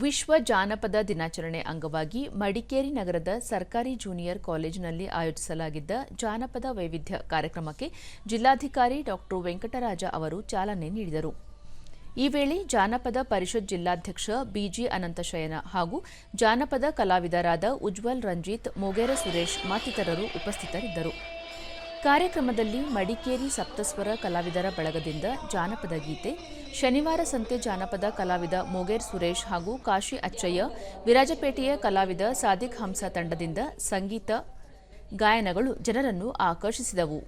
ವಿಶ್ವ ಜಾನಪದ ದಿನಾಚರಣೆ ಅಂಗವಾಗಿ ಮಡಿಕೇರಿ ನಗರದ ಸರ್ಕಾರಿ ಜೂನಿಯರ್ ಕಾಲೇಜಿನಲ್ಲಿ ಆಯೋಜಿಸಲಾಗಿದ್ದ ಜಾನಪದ ವೈವಿಧ್ಯ ಕಾರ್ಯಕ್ರಮಕ್ಕೆ ಜಿಲ್ಲಾಧಿಕಾರಿ ಡಾಕ್ಟರ್ ವೆಂಕಟರಾಜ ಅವರು ಚಾಲನೆ ನೀಡಿದರು. ಈ ವೇಳೆ ಜಾನಪದ ಪರಿಷತ್ ಜಿಲ್ಲಾಧ್ಯಕ್ಷ ಬಿಜಿ ಅನಂತಶಯನ ಹಾಗೂ ಜಾನಪದ ಕಲಾವಿದರಾದ ಉಜ್ವಲ್ ರಂಜಿತ್, ಮೊಗೇರ ಸುರೇಶ್ ಮತ್ತಿತರರು ಉಪಸ್ಥಿತರಿದ್ದರು. ಕಾರ್ಯಕ್ರಮದಲ್ಲಿ ಮಡಿಕೇರಿ ಸಪ್ತಸ್ವರ ಕಲಾವಿದರ ಬಳಗದಿಂದ ಜಾನಪದ ಗೀತೆ, ಶನಿವಾರ ಸಂತೆ ಜಾನಪದ ಕಲಾವಿದ ಮೊಗೇರ್ ಸುರೇಶ್ ಹಾಗೂ ಕಾಶಿ ಅಚ್ಚಯ್ಯ, ವಿರಾಜಪೇಟೆಯ ಕಲಾವಿದ ಸಾದಿಕ್ ಹಂಸ ತಂಡದಿಂದ ಸಂಗೀತ ಗಾಯನಗಳು ಜನರನ್ನು ಆಕರ್ಷಿಸಿದವು.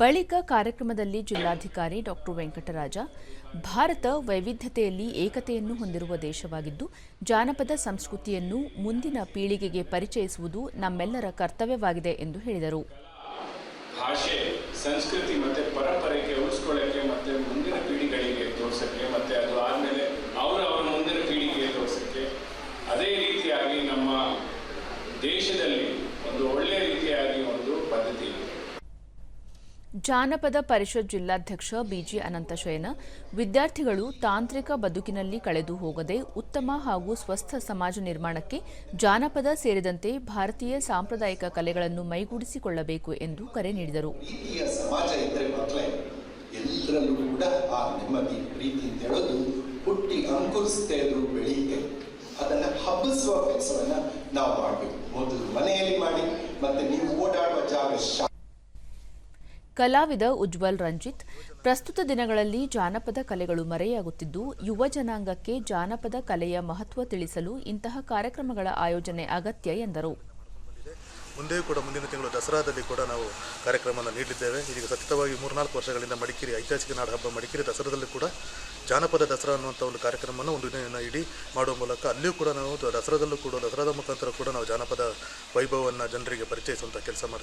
ಬಳಿಕ ಕಾರ್ಯಕ್ರಮದಲ್ಲಿ ಜಿಲ್ಲಾಧಿಕಾರಿ ಡಾಕ್ಟರ್ ವೆಂಕಟರಾಜ, ಭಾರತ ವೈವಿಧ್ಯತೆಯಲ್ಲಿ ಏಕತೆಯನ್ನು ಹೊಂದಿರುವ ದೇಶವಾಗಿದ್ದು, ಜಾನಪದ ಸಂಸ್ಕೃತಿಯನ್ನು ಮುಂದಿನ ಪೀಳಿಗೆಗೆ ಪರಿಚಯಿಸುವುದು ನಮ್ಮೆಲ್ಲರ ಕರ್ತವ್ಯವಾಗಿದೆ ಎಂದು ಹೇಳಿದರು. ಭಾಷೆ, ಸಂಸ್ಕೃತಿ ಮತ್ತು ಪರಂಪರೆಗೆ ಮತ್ತು ಮುಂದಿನ ಪೀಳಿಗೆಗಳಿಗೆ ತೋರಿಸಕ್ಕೆ ಮತ್ತು ಅದು ಅವರ ಅವರ ಮುಂದಿನ ಪೀಳಿಗೆಗೆ ತೋರ್ಸೋಕ್ಕೆ ಅದೇ ರೀತಿಯಾಗಿ ನಮ್ಮ ದೇಶದಲ್ಲಿ ಒಂದು ಒಳ್ಳೆಯ ರೀತಿಯಾಗಿ ಒಂದು ಪದ್ಧತಿ ಇದೆ. ಜಾನಪದ ಪರಿಷತ್ ಜಿಲ್ಲಾಧ್ಯಕ್ಷ ಬಿಜಿ ಅನಂತಶಯನ ವಿದ್ಯಾರ್ಥಿಗಳು ತಾಂತ್ರಿಕ ಬದುಕಿನಲ್ಲಿ ಕಳೆದು ಹೋಗದೆ ಉತ್ತಮ ಹಾಗೂ ಸ್ವಸ್ಥ ಸಮಾಜ ನಿರ್ಮಾಣಕ್ಕೆ ಜಾನಪದ ಸೇರಿದಂತೆ ಭಾರತೀಯ ಸಾಂಪ್ರದಾಯಿಕ ಕಲೆಗಳನ್ನು ಮೈಗೂಡಿಸಿಕೊಳ್ಳಬೇಕು ಎಂದು ಕರೆ ನೀಡಿದರು. ಪ್ರೀತಿಯ ಸಮಾಜ ಇದ್ದರೆ ಎಲ್ಲರಲ್ಲೂ ಕೂಡ ಆ ನೆಮ್ಮದಿ ಪ್ರೀತಿ ಹುಟ್ಟಿ ಅಂಕುರಿಸ್ತಾ ಅದನ್ನ ಹಬ್ಬಿಸುವ ಕೆಲಸವನ್ನ ನಾವು ಮಾಡಬೇಕು. ಮೊದಲು ಮನೆಯಲ್ಲಿ ಮಾಡಿ ಮತ್ತೆ ನೀವು ಓಡಾಡುವ ಜಾಗ ಕಲಾವಿದ ಉಜ್ವಲ್ ರಂಜಿತ್ ಪ್ರಸ್ತುತ ದಿನಗಳಲ್ಲಿ ಜಾನಪದ ಕಲೆಗಳು ಮರೆಯಾಗುತ್ತಿದ್ದು ಯುವ ಜನಾಂಗಕ್ಕೆ ಜಾನಪದ ಕಲೆಯ ಮಹತ್ವ ತಿಳಿಸಲು ಇಂತಹ ಕಾರ್ಯಕ್ರಮಗಳ ಆಯೋಜನೆ ಅಗತ್ಯ ಎಂದರು. ಮುಂದೆಯೂ ಕೂಡ ಮುಂದಿನ ತಿಂಗಳು ದಸರಾದಲ್ಲಿ ಕೂಡ ನಾವು ಕಾರ್ಯಕ್ರಮವನ್ನು ನೀಡಲಿದ್ದೇವೆ. ಇದೀಗ ಸತತವಾಗಿ ಮೂರ್ನಾಲ್ಕು ವರ್ಷಗಳಿಂದ ಮಡಿಕೇರಿ ಐತಿಹಾಸಿಕ ನಾಡ ಹಬ್ಬ ಮಡಿಕೇರಿ ದಸರಾದಲ್ಲಿ ಕೂಡ ಜಾನಪದ ದಸರಾ ಅನ್ನುವಂಥ ಒಂದು ಕಾರ್ಯಕ್ರಮವನ್ನು ಒಂದು ದಿನ ಇಡೀ ಮಾಡುವ ಮೂಲಕ ಅಲ್ಲಿಯೂ ಕೂಡ ನಾವು ದಸರಾದಲ್ಲೂ ಕೂಡ, ದಸರಾದ ಮುಖಾಂತರ ಕೂಡ ನಾವು ಜಾನಪದ ವೈಭವವನ್ನು ಜನರಿಗೆ ಪರಿಚಯಿಸುವಂಥ ಕೆಲಸ ಮಾಡ್ತೀವಿ